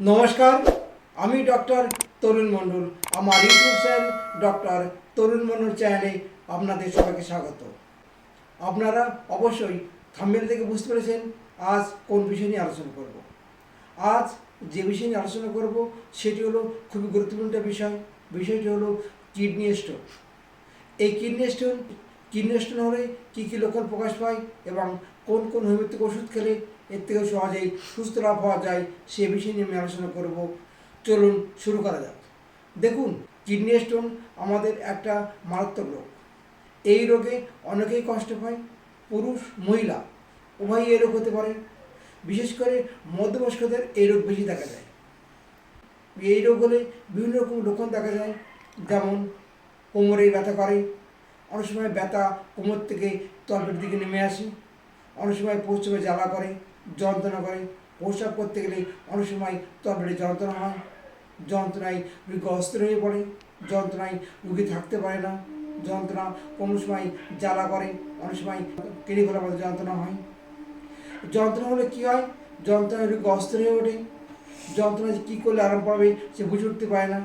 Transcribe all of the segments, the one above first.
নমস্কার, আমি ডক্টর তরুণ মণ্ডল। আমার YouTube channel doctor Tarun Mondal চ্যানেলে আপনাদের সবাইকে স্বাগত। আপনারা অবশ্যই থাম্বেল থেকে বুঝতে পেরেছেন আজ কোন বিষয় নিয়ে আলোচনা করব। আজ যে বিষয় নিয়ে আলোচনা করব, সেটি হলো খুবই গুরুত্বপূর্ণ একটা বিষয়। বিষয়টি হলো কিডনি স্টোন। এই কিডনি স্টোন কিডনি স্টোন হলে কী কী লক্ষণ প্রকাশ পায় এবং কোন কোন হোমিওপ্যাথিক ওষুধ খেলে এর থেকে সহজেই সুস্থ লাভ হওয়া যায়, সে বিষয় নিয়ে আমি আলোচনা করব। চলুন শুরু করা যাক। দেখুন কিডনি স্টোন আমাদের একটা মারাত্মক রোগ। এই রোগে অনেকেই কষ্ট পায়, পুরুষ, মহিলা, উভয়ই এই রোগ হতে পারে। বিশেষ করে মধ্যবয়স্কদের এই রোগ বেশি দেখা যায়। এই রোগ হলে বিভিন্ন রকম লক্ষণ দেখা যায়, যেমন কোমরে ব্যথা করে, অনেক সময় ব্যথা কোমর থেকে তলপের দিকে নেমে আসে অনেক সময় পশ্চিমে জ্বালা করে, যন্ত্রণা করে। প্রস্রাব করতে গেলে অনেক সময় তলপেটে যন্ত্রণা হয়। যন্ত্রণায় রুগী অস্থির হয়ে পড়ে, যন্ত্রণায় রুগী থাকতে পারে না। যন্ত্রণা কোনো সময় জ্বালা করে, অনেক সময় কেড়ে ফেলার মতো যন্ত্রণা হয়। যন্ত্রণা হলে কী হয়? যন্ত্রণায় রুগী অস্থির হয়ে ওঠে। যন্ত্রণা যে কী করলে আরাম পাবে সে বুঝে উঠতে পারে না।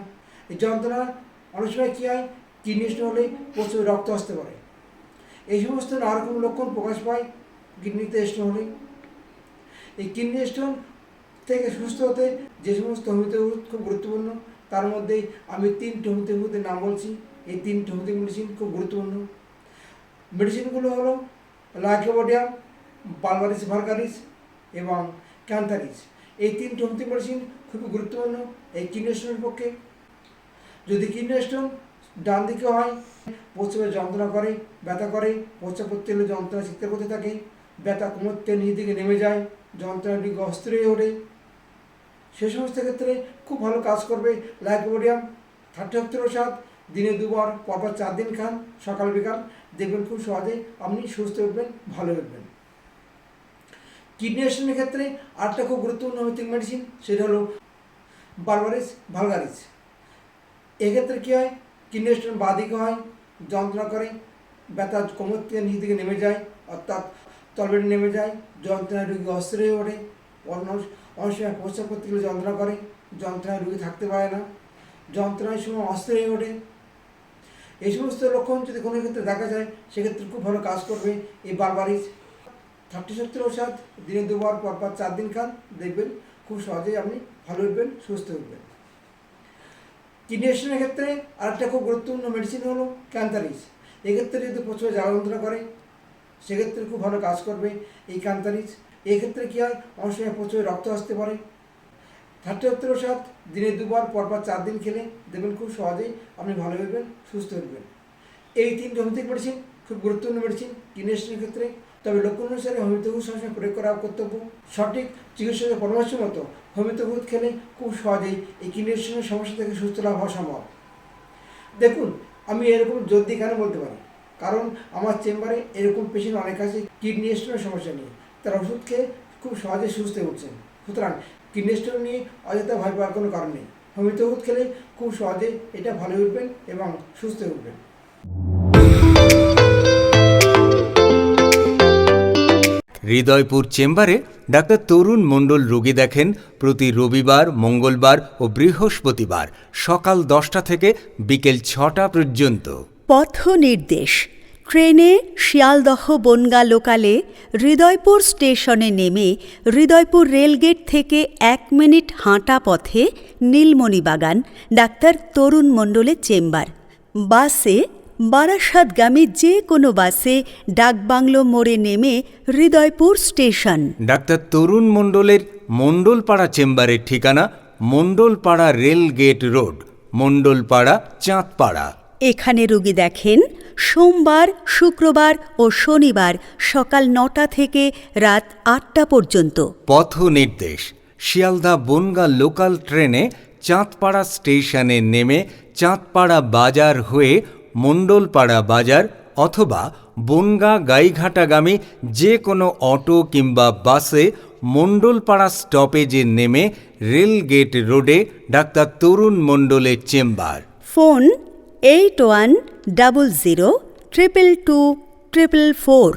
এই যন্ত্রণা অনেক সময় কী হয়? কিডনি হলে প্রচুর রক্ত আসতে পারে। এই সমস্ত নানা রকম লক্ষণ প্রকাশ পায়। কিডনিতে স্টোন হলে এই কিডনি স্টোন থেকে সুস্থ হতে যে সমস্ত হোমিওপ্যাথি খুব গুরুত্বপূর্ণ, তার মধ্যে আমি তিনটি হোমিওপ্যাথি ওষুধের নাম বলছি। এই তিনটি হোমিওপ্যাথি মেডিসিন খুব গুরুত্বপূর্ণ। মেডিসিনগুলো হলো লাইকোবোডিয়াম বালবারিস ভার্গারিস এবং ক্যান্থারিস এই তিনটি হোমিওপ্যাথি মেডিসিন খুবই গুরুত্বপূর্ণ এই কিডনি স্টোনের পক্ষে। যদি কিডনি স্টোন ডান দিকে হয় প্রস্রাবে যন্ত্রণা করে, ব্যথা করে প্রস্রাব করতে গেলে যন্ত্রণা চিৎকার করতে থাকে ব্যথা কোমর থেকে দিকে নেমে যায়, যন্ত্রণা দিকে অস্থির ওঠে। সে সমস্ত ক্ষেত্রে খুব ভালো কাজ করবে লাইকোবোডিয়াম থার্টি সত্তর সাত, দিনে দুবার, পরপর চার দিন খান, সকাল, বিকাল। দেখবেন খুব সহজে আপনি সুস্থ উঠবেন ভালো উঠবেন কিডনি স্টোনের ক্ষেত্রে আরেকটা খুব গুরুত্বপূর্ণ হোমিওপ্যাথিক মেডিসিন সেটা হলো বারবারিস ভালগারিস। এক্ষেত্রে কী হয়? কিডনি স্টোন বাঁদিকে হয়, যন্ত্রণা করে, ব্যথা কোমর থেকে নিচ নেমে যায়, অর্থাৎ তলবেটে নেমে যায়, যন্ত্রণায় রুগী অস্থির হয়ে ওঠে। অনেক সময় প্রস্রাব করতে গেলে যন্ত্রণা করে, যন্ত্রণায় রুগী থাকতে পারে না। যন্ত্রণার সময় অস্থির হয়ে ওঠে। এই সমস্ত লক্ষণ যদি কোনো ক্ষেত্রে দেখা যায়, সেক্ষেত্রে খুব ভালো কাজ করবে এই বারবারিস থার্টি সত্তর ওষুধ দিনে দুবার, পরপর চার দিন খান। দেখবেন খুব সহজেই আপনি ভালো উঠবেন সুস্থ উঠবেন কিডনি ক্ষেত্রে আরেকটা খুব গুরুত্বপূর্ণ মেডিসিন হলো ক্যান্থারিস এক্ষেত্রে যদি প্রচুর জ্বালা যন্ত্রণা করে সেক্ষেত্রে খুব ভালো কাজ করবে এই ক্যান্থারিস এক্ষেত্রে কী হয়? অনেক সময় প্রচুর রক্ত আসতে পারে। থার্টি ওষুধ দিনে দুবার, পরপর চার দিন খেলে দেখবেন খুব সহজেই আপনি ভালো হবেন সুস্থ হইবেন। এই তিনটে হোমিওপ্যাথিক মেডিসিন খুব গুরুত্বপূর্ণ মেডিসিন কিডনি স্টোনের ক্ষেত্রে। তবে লক্ষণ অনুসারে হোমিওপ্যাথি সবসময় প্রয়োগ করা কর্তব্য। সঠিক চিকিৎসকের পরামর্শ মতো হোমিওপ্যাথি খেলে খুব সহজেই এই কিডনি স্টোনের সমস্যা থেকে সুস্থ লাভ হওয়া সম্ভব। দেখুন, আমি এরকম দিয়ে কেন বলতে পারি। কারণ আমার চেম্বারে এরকম পেশেন্ট অনেক আছে কিডনি স্টোনের সমস্যা নিয়ে। তারা ওষুধ খেয়ে খুব সহজে সুস্থ উঠছেন। সুতরাং কিডনি স্টোন নিয়ে অযথা ভয় পাওয়ার কোনো কারণ নেই। হোমিওপ্যাথি ওষুধ খেলে খুব সহজে এটা ভালো উঠবেন এবং সুস্থ উঠবেন। হৃদয়পুর চেম্বারে ডাক্তার তরুণ মণ্ডল রোগী দেখেন প্রতি রবিবার, মঙ্গলবার ও বৃহস্পতিবার সকাল দশটা থেকে বিকেল ছটা পর্যন্ত। পথ নির্দেশ ট্রেনে শিয়ালদহ বনগা লোকালে হৃদয়পুর স্টেশনে নেমে হৃদয়পুর রেলগেট থেকে এক মিনিট হাঁটা পথে নীলমণিবাগান, ডাক্তার তরুণ মণ্ডলের চেম্বার। বাসে বারাসাতগামী যে কোনো বাসে ডাকবাংলো মোড়ে নেমে হৃদয়পুর স্টেশন। ডাক্তার তরুণ মণ্ডলের মণ্ডলপাড়া চেম্বারের ঠিকানা মণ্ডলপাড়া রেলগেট রোড, মণ্ডলপাড়া চাঁদপাড়া। এখানে রুগী দেখেন সোমবার শুক্রবার ও শনিবার সকাল নটা থেকে রাত আটটা পর্যন্ত। পথ নির্দেশ শিয়ালদা বনগা লোকাল ট্রেনে চাঁদপাড়া স্টেশনে নেমে চাঁদপাড়া বাজার হয়ে মণ্ডলপাড়া বাজার অথবা বনগা গাইঘাটাগামী যে কোনো অটো কিংবা বাসে মণ্ডলপাড়া স্টপেজে নেমে রেলগেট রোডে ডাক্তার তরুণ মণ্ডলের chamber. Phone eight one double zero triple two triple four